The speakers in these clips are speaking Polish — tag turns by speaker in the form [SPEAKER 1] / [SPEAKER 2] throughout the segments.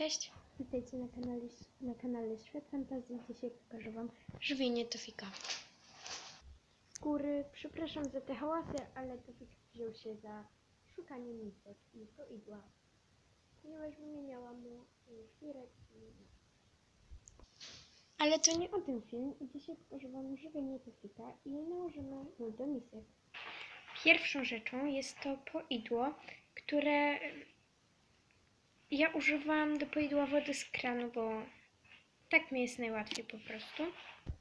[SPEAKER 1] Cześć, witajcie na kanale, na kanale Świat Fantazji. Dzisiaj pokażę Wam żywienie Tofika. Z góry przepraszam za te hałasy, ale Tofik wziął się za szukanie misek i poidła. Ponieważ wymieniałam mu szwirek i... Ale to nie o tym film. Dzisiaj pokażę Wam żywienie Tofika i nałożymy mu do misek. Pierwszą rzeczą jest to poidło, które ja używam do poidła wody z kranu, bo tak mi jest najłatwiej po prostu.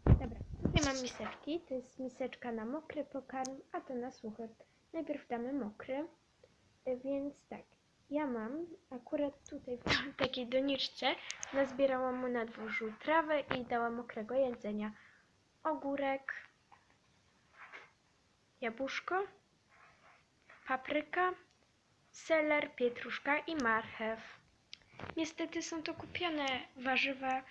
[SPEAKER 1] Dobra, tutaj mam miseczki. To jest miseczka na mokry pokarm, a to na suchy. Najpierw damy mokry, y, więc tak. Ja mam akurat tutaj w takiej doniczce nazbierałam mu na dworzu trawę i dałam mokrego jedzenia. Ogórek, jabłuszko, papryka, seler, pietruszka i marchew. Niestety są to kupione warzywa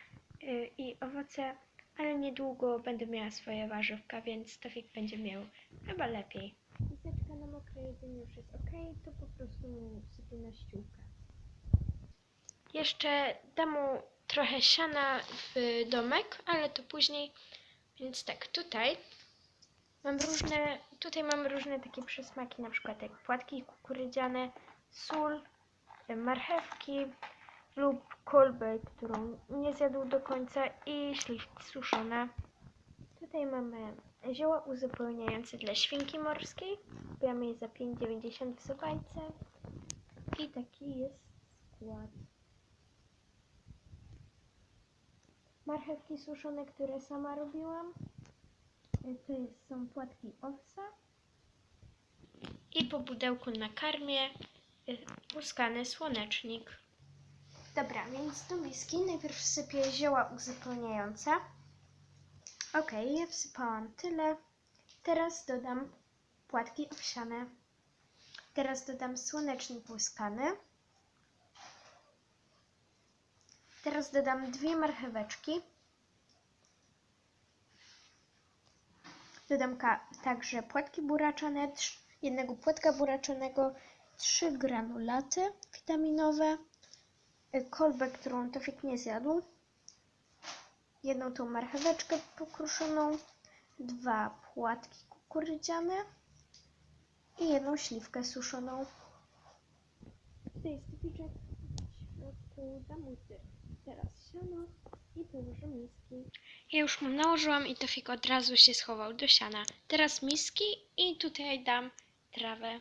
[SPEAKER 1] y, i owoce, ale niedługo będę miała swoje warzywka, więc Tofik będzie miał chyba lepiej. Miseczka na mokre jedzenie już jest ok, to po prostu mu sypię na ściółkę. Jeszcze dam mu trochę siana w domek, ale to później. Więc tak, tutaj mam różne, tutaj mam różne takie przysmaki, na przykład jak płatki kukurydziane, sól, marchewki lub kolbę, którą nie zjadł do końca i śliwki suszone. Tutaj mamy zioła uzupełniające dla świnki morskiej. Kupujemy je za 5,90 w Sobajce. I taki jest skład. Marchewki suszone, które sama robiłam. To są płatki owsa. I po pudełku na karmie y, łuskany słonecznik. Dobra, więc do miski najpierw wsypię zioła uzupełniające. Ok, ja wsypałam tyle. Teraz dodam płatki owsiane. Teraz dodam słonecznik łuskany. Teraz dodam dwie marcheweczki. Dodam także płatki buraczane, jednego płatka buraczonego, trzy granulaty witaminowe, kolbę, którą Tofik nie zjadł, jedną tą marcheweczkę pokruszoną, dwa płatki kukurydziane i jedną śliwkę suszoną. Tutaj jest Toficzek, w środku. Teraz siano i położę miski. Ja już mu nałożyłam i Tofik od razu się schował do siana. Teraz miski i tutaj dam trawę.